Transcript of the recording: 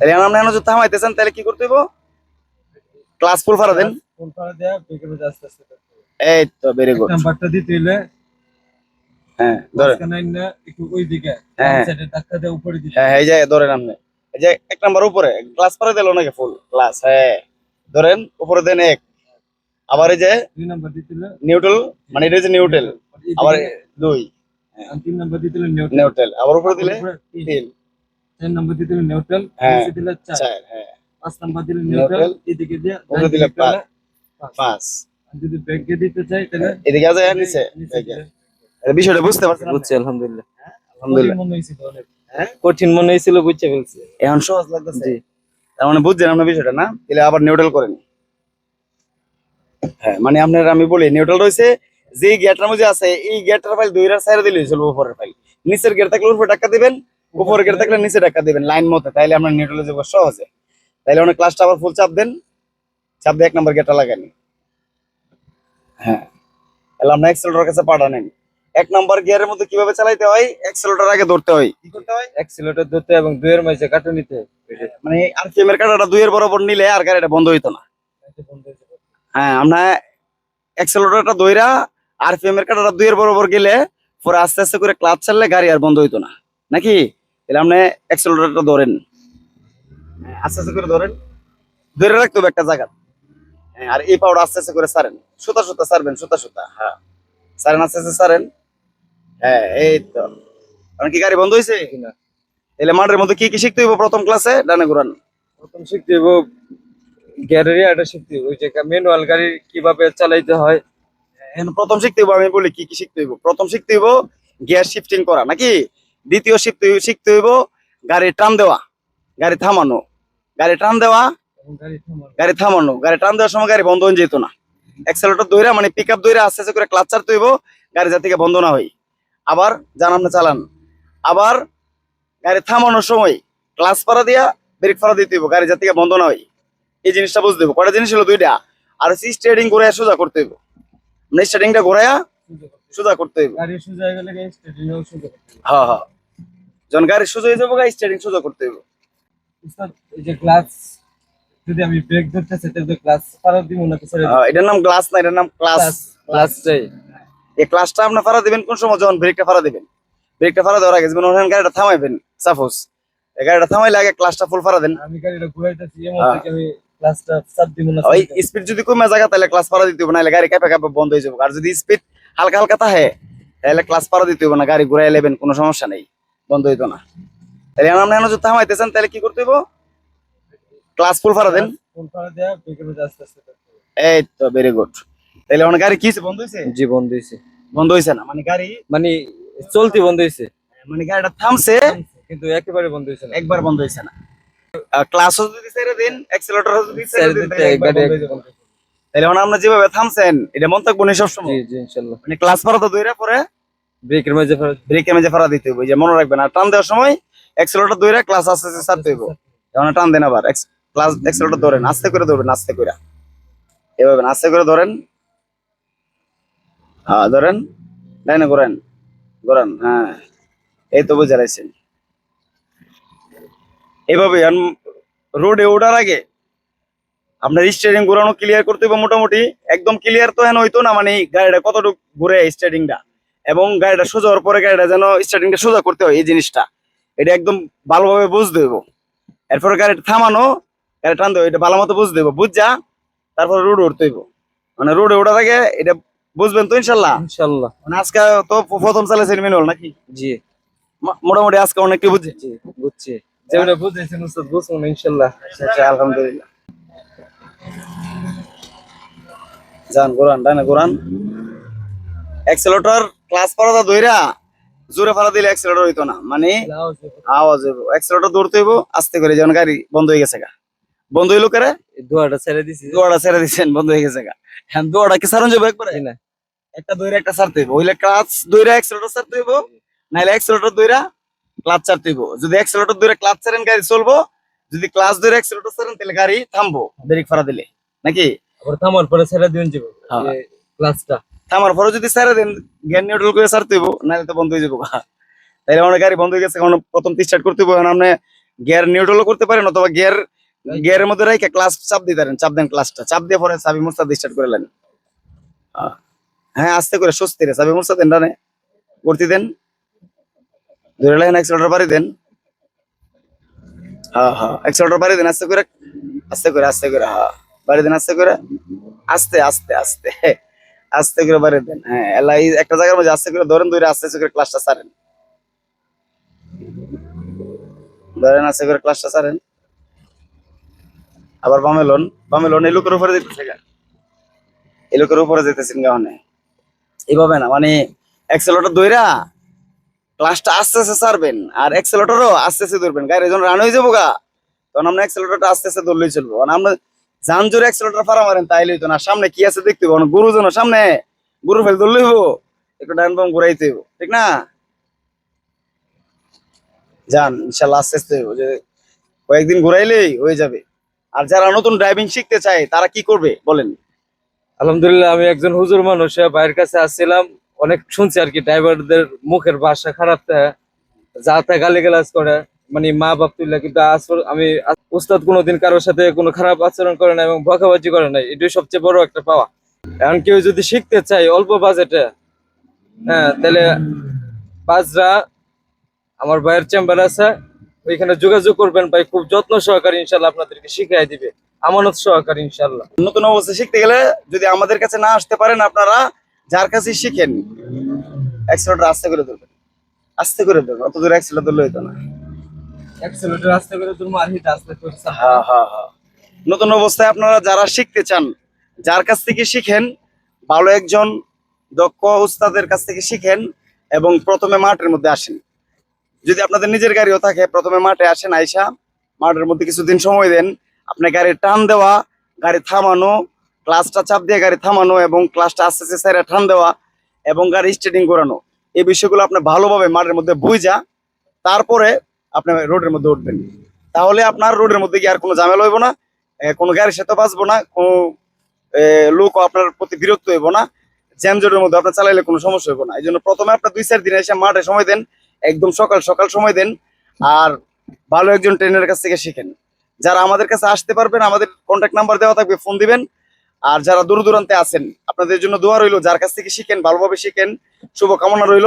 তাহলে আপনি এখন যদি থামাইতেছেন তাহলে কি করতে হইব? ক্লাস ফুল ফারা দেন। ফুল ফাড়া দেয়া ব্রেকের আস্তে আস্তে এই তো ভেরি গুড নাম্বারটা দিতে হইলে হ্যাঁ ধরেন। আইনা একটু ওই দিকে হ্যাঁ। সাইডে ধাক্কা দিয়ে উপরে দিতে হ্যাঁ এই যে ধরেন আপনি। এই যে এক নাম্বার উপরে ক্লাস পারে দিল নাকি ফুল ক্লাস হ্যাঁ। ধরেন উপরে দেন এক। আবার এই যে দুই নাম্বার দিতে হইলে নিউট্রাল মানে এটা হচ্ছে নিউট্রাল আবার দুই। তিন নাম্বার দিতে হইলে নিউট্রাল আবার উপরে দিলে তিন। চার নাম্বার হইলে নিউট্রাল হ্যাঁ। নিচে দিলে চার। চার হ্যাঁ। পাঁচ নাম্বার দিলে নিউট্রাল এদিকে দিয়ে ডান দিলে পাঁচ। পাঁচ। যদি দিয়ে দিতে চাই তাহলে এদিকে আছে নিচে নিচে এটা বিষয়টা বুঝতে পারছেন? বুঝছি আলহামদুলিল্লাহ। আলহামদুলিল্লাহ। কঠিন মনে হয়েছিল অনেক। হ্যাঁ? কঠিন মনে হয়েছিল বুঝতে ফেলছি। এখন সহজ লাগতেছে। জি। তার মানে বুঝছেন আপনার বিষয়টা না? তাহলে আবার নিউট্রাল করেন। হ্যাঁ মানে আপনার আমি বলি নিউট্রাল রয়েছে যে গেটটার মধ্যে আছে এই গেটটার ফাইল দুইটার সাইডে দিলে চলবে উপরের ফাইল নিচের গেট থাকলে উপরে টাকা দিবেন উপরের গেট থাকলে নিচে টাকা দিবেন লাইন মতো তাইলে আপনার নিউট্রালে যাব সহজে। তাইলে অনেক ক্লাসটা আবার ফুল চাপ দেন চাপ দিয়ে এক নম্বর গেটটা লাগান হ্যাঁ। তাহলে আপনার এক্সেলেটর কাছে পাঠানেন এক নম্বর গিয়ারের মধ্যে কীভাবে চালাইতে হয়? এক্সেলেটর আগে ধরতে হয়। কি করতে হয়? অ্যাক্সিলেটর ধরতে এবং দুইয়ের মাঝে কাটুন নিতে। মানে আরপিএম এর কাটাটা দুইয়ের বরাবর নিলে আর গাড়িটা বন্ধ হইতো না। হয়ে আমরা এক্সেলেটরটা দইরা আরপিএম এর কাটাটা দুইয়ের বরাবর গেলে পরে আস্তে আস্তে করে ক্লাচ ছাড়লে গাড়ি আর বন্ধ হইতো না। নাকি? তাহলে আপনি ধরেন। হ্যাঁ, আস্তে আস্তে করে ধরেন। ধরে রাখতে হবে একটা জায়গা। হ্যাঁ, আর এই পাউডার আস্তে আস্তে করে সারেন। সুতা সুতা সারবেন সুতা সুতা হ্যাঁ। সারেন আস্তে আস্তে সারেন। হ্যাঁ এই তো। কারণ কি গাড়ি বন্ধ হয়েছে? না। তাহলে মাঠের মধ্যে কি কি শিখতে হইব প্রথম ক্লাসে ডানে ঘুরান। প্রথম শিখতে হইব গ্যারেরি এটা শিখতে হইব ওই যে ম্যানুয়াল গাড়ি কীভাবে চালাইতে হয়। প্রথম শিখতে হইব আমি বলি কি কি শিখতে হইব? প্রথম শিখতে হইব গিয়ার শিফটিং করা নাকি? দ্বিতীয় শিখতে শিখতে হইব গাড়ি টান দেওয়া গাড়ি থামানো। গাড়ি টান দেওয়া গাড়ি থামানো। গাড়ি টান দেওয়ার সময় গাড়ি বন্ধ হয়ে যেত না। অ্যাক্সেলেটর দইরা মানে পিক আপ দইরা আস্তে আস্তে করে ক্লাচ চারতে হইব গাড়ি যাতে বন্ধ না হয়। আবার যান আপনি চালান। আবার গাড়ি থামানোর সময় ক্লাস পাড়া দিয়া ব্রেক পাড়া দিতে হইব গাড়ি যাতে বন্ধ না হয়। এই জিনিসটা বুঝতে হইব। কটা জিনিস হলো দুইটা। আর সি স্টেডিং ঘুরাইয়া সোজা করতে হইব। মানে স্টেডিংটা ঘুরাইয়া সোজা করতে হইব। গাড়ি সোজা হয়ে গেলে স্টেডিয়াম সোজা হ্যাঁ হ্যাঁ। যখন গাড়ি সোজা হয়ে যাব গাড়ি স্টেডিং সোজা করতে হইব। এই যে ক্লাস যদি আমি ব্রেক ধরতে চাই তাহলে ক্লাস পারা দিব না এটার নাম গ্লাস না এটার নাম ক্লাস ক্লাসটাই এই ক্লাসটা আপনি দিবেন কোন সময়? যখন ব্রেকটা ফারা দিবেন। ব্রেকটা ফারা দেওয়ার আগে যেমন ওখানে গাড়িটা থামাইবেন সাপোজ এই গাড়িটা থামাইলে আগে ক্লাসটা ফুল ফারা দেন। আমি গাড়িটা ঘুরাইতেছি এমন হ্যাঁ। আমি ক্লাসটা চাপ দিব না ওই স্পিড যদি কমে জায়গা তাহলে ক্লাস পারা দিতে হবে নাহলে গাড়ি কাঁপে কাঁপে বন্ধ হয়ে যাবে। আর যদি স্পিড হালকা হালকা থাকে তাহলে ক্লাস পারা দিতে হবে না গাড়ি ঘুরাই নেবেন কোনো সমস্যা নেই। বন্ধ হইতো না। তাহলে আপনি এখন যদি থামাইতেছেন তাহলে কি করতে হইব? ক্লাস ফুল ফারা দেন। এই তো ভেরি গুড তাহলে এখন গাড়ি কি বন্ধ হয়েছে জি বন্ধ হইছে। বন্ধ হয়েছে না? মানে গাড়ি মানে চলতি বন্ধ হইছে। মানে গাড়িটা থামছে। কিন্তু একেবারে বন্ধ হয়েছে না। একবার বন্ধ হইছে না। ক্লাসও যদি ছেড়ে দিন অ্যাক্সিলেটর যদি ছেড়ে দিন তাহলে হয়ে আমরা যেভাবে থামছেন এটা মন থাকব না জি সবসময়। জি ইনশাআল্লাহ মানে ক্লাস পড়া তো দইরা পরে ব্রেকের মাঝে ফেরত ব্রেকে মেজে ফেরা দিতে হবে যে মনে রাখবেন, আর টান দেওয়ার সময় অ্যাক্সিলেটর দইরা ক্লাস আস্তে আস্তে ছাড়তে হইব। যেমন টান দেন আবার ক্লাস অ্যাক্সিলেটর ধরেন, আস্তে করে ধরবেন, আস্তে করে। এভাবে আস্তে করে ধরেন। হ্যাঁ ধরেন। লাইনে ঘোরেন, ঘোরান হ্যাঁ। এই তো বুঝে রাখছেন এভাবে রোডে ওঠার আগে আপনার স্টেডিং ঘোরানো ক্লিয়ার করতে হবে মোটামুটি। একদম ক্লিয়ার তো হেন হইতো না মানে গাড়িটা কতটুকু ঘুরে স্টেডিংটা এবং গাড়িটা সোজা হওয়ার পরে গাড়িটা যেন স্টার্টিংটা সোজা করতে হয় এই জিনিসটা। এটা একদম ভালোভাবে বুঝতে হইব। এরপরে গাড়িটা থামানো গাড়ি টানতে হবে এটা ভালো মতো বুঝতে হইব। বুঝা তারপরে রোড উঠতে হইব। মানে রোডে ওঠার আগে এটা বুঝবেন তো ইনশাল্লাহ ইনশাআল্লাহ। মানে আজকে তো প্রথম চালাইছেন মেনুয়াল নাকি? জি। মোটামুটি আজকে অনেকটা বুঝছি বুঝছি। যেটা বুঝেছেন উস্তাদ আচ্ছা আলহামদুলিল্লাহ। যান গোরান ডানে গোরান অ্যাক্সেলেটর ক্লাস পড়াটা ধইরা জোরে ফাড়া দিলে অ্যাক্সেলেটর হইতো না। মানে আওয়াজ হইব। অ্যাক্সেলেটর দৌড়তে হইব আস্তে করে যেমন গাড়ি বন্ধ হয়ে গেছে গা। বন্ধ হইল করে? দোয়াটা ছেড়ে দিছি। দোয়াটা ছেড়ে দিচ্ছেন বন্ধ হয়ে গেছে গা। হ্যাঁ দোয়াটা কি সারণ যাব একবারে? না। একটা দইরা একটা ছাড়তে হইব। হইলে ক্লাচ দইরা অ্যাক্সেলেটর ছাড়তে হইব নাইলে অ্যাক্সেলেটর দইরা ক্লাচ ছাড়তে হইব। যদি অ্যাক্সেলেটর দইরা ক্লাচ ছাড়েন গাড়ি চলবো। যদি ক্লাচ দইরা অ্যাক্সেলেটর ছাড়েন তাহলে গাড়ি থামবো। ব্রেক ফাড়া দিলে। নাকি? আবার থামার পরে ছেড়ে দিন যাব হ্যাঁ। থামার পরে যদি ছেড়ে দেন, জ্ঞান নিউট্রাল করে ছাড়তে হইব নাহলে তো বন্ধ হয়ে যাব তাইলে আমার গাড়ি বন্ধ হয়ে গেছে কারণ প্রথম স্টার্ট করতে হইব, এখন আপনি গিয়ার নিউট্রালও করতে পারেন, অথবা গিয়ার গিয়ারের মধ্যে রেখে ক্লাস চাপ দিতে পারেন চাপ দেন ক্লাসটা চাপ দিয়ে পরে সাবি মুস্তাদ স্টার্ট করে নেন। হ্যাঁ আস্তে করে, স্বস্তি রে সাবি মুস্তাদ দেন ডানে গর্তি দেন। ধরে লেন এক্সেলেটর বাড়ি দেন। হ্যাঁ হ্যাঁ এক্সেলেটর বাড়ি দেন, আস্তে করে আস্তে করে আস্তে করে হ্যাঁ বাড়ি দেন, আস্তে করে। আস্তে আস্তে আস্তে। আস্তে করে বাড়ি দেন। হ্যাঁ এলাই একটা জায়গার মধ্যে আস্তে করে ধরেন ধরে আস্তে করে ক্লাসটা সারেন ধরেন আস্তে করে ক্লাসটা সারেন আবার বামে লোন বামে লোন, এই লোকের উপরে যেতেছে এই লোকের উপরে যেতেছেন গা অনেক। এইভাবে না মানে এক্সেলেটর দইরা ক্লাসটা আস্তে আস্তে সারবেন আর এক্সেলেটরও আস্তে আস্তে ধরবেন। গাড়ি যখন রান হয়ে যাব গা, তখন আমরা এক্সেলেটরটা আস্তে আস্তে ধরলেই চলবো। কারণ আমরা যান জোরে এক্সেলেটর ফারা মারেন তাইলেই তো না। সামনে কি আছে দেখতে পাবো গুরু সামনে। গুরু ফেল ধরলেই হব একটু ডান বাম ঘুরাইতে হইবো। ঠিক না? যান ইনশাল্লাহ আস্তে আস্তে যে কয়েকদিন ঘুরাইলেই হয়ে যাবে। আর যারা নতুন ড্রাইভিং শিখতে চায় তারা কি করবে? বলেন। আলহামদুলিল্লাহ আমি একজন হুজুর মানুষ। হ্যাঁ, ভাইয়ের কাছে আসছিলাম। অনেক শুনছি আর কি ড্রাইভারদের মুখের ভাষা খারাপ যা তা গালি করে। মানে মা বাপ তুললে কিন্তু আমি উস্তাদ কোনোদিন কারোর সাথে কোনো খারাপ আচরণ করে না এবং বকাবাজি করে না এটাই সবচেয়ে বড় একটা পাওয়া। এখন কেউ যদি শিখতে চাই অল্প বাজেটে হ্যাঁ তাহলে বাজরা আমার ভাইয়ের চেম্বার আছে, ওইখানে যোগাযোগ করবেন ভাই, খুব যত্ন সহকারে ইনশাল্লাহ আপনাদেরকে শিখাই দিবে, আমানত সহকারে ইনশাল্লাহ। নতুন অবস্থা শিখতে গেলে যদি আমাদের কাছে না আসতে পারেন আপনারা, যার কাছে শিখেন এক্সেলেটর আস্তে করে ধরবেন। আস্তে করে ধরবেন, অত দূর এক্সেলেটর ধরলে হইতো না। নতুন অবস্থায় আপনারা যারা শিখতে চান, যার কাছ থেকে শিখেন, ভালো একজন দক্ষ উস্তাদের কাছ থেকে শিখেন এবং প্রথমে মাঠের মধ্যে আসেন। যদি আপনাদের নিজের গাড়িও থাকে, প্রথমে মাঠে আসেন, আইসা মাঠের মধ্যে কিছুদিন সময় দেন আপনার গাড়ির টান দেওয়া, গাড়ি থামানো, ক্লাসটা চাপ দিয়ে গাড়ি থামানো এবং ক্লাসটা আস্তে আস্তে সাইডে টান দেওয়া এবং গাড়ি স্টেটিং করানো, এই বিষয়গুলো আপনি ভালোভাবে মাঠের মধ্যে বুঝা, তারপরে আপনি রোডের মধ্যে উঠবেন। তাহলে আপনার রোডের মধ্যে গিয়ে আর কোনো ঝামেলা হইব না কোনো গাড়ির সাথে বাঁচবো না, কোনো লোক আপনার প্রতি বিরক্ত হইব না জ্যামজটের মধ্যে আপনার চালাইলে কোনো সমস্যা হইব না। এই জন্য প্রথমে আপনার দুই চার দিন এসে মাঠে সময় দেন, একদম সকাল সকাল সময় দেন, আর ভালো একজন ট্রেনের কাছ থেকে শিখেন। যারা আমাদের কাছে আসতে পারবেন, আমাদের কন্ট্যাক্ট নাম্বার দেওয়া থাকবে ফোন দিবেন, আর যারা দূর দূরান্তে আছেন, আপনাদের জন্য দোয়া রইল, যার কাছ থেকে শিখেন, ভালোভাবে শিখেন, শুভকামনা রইল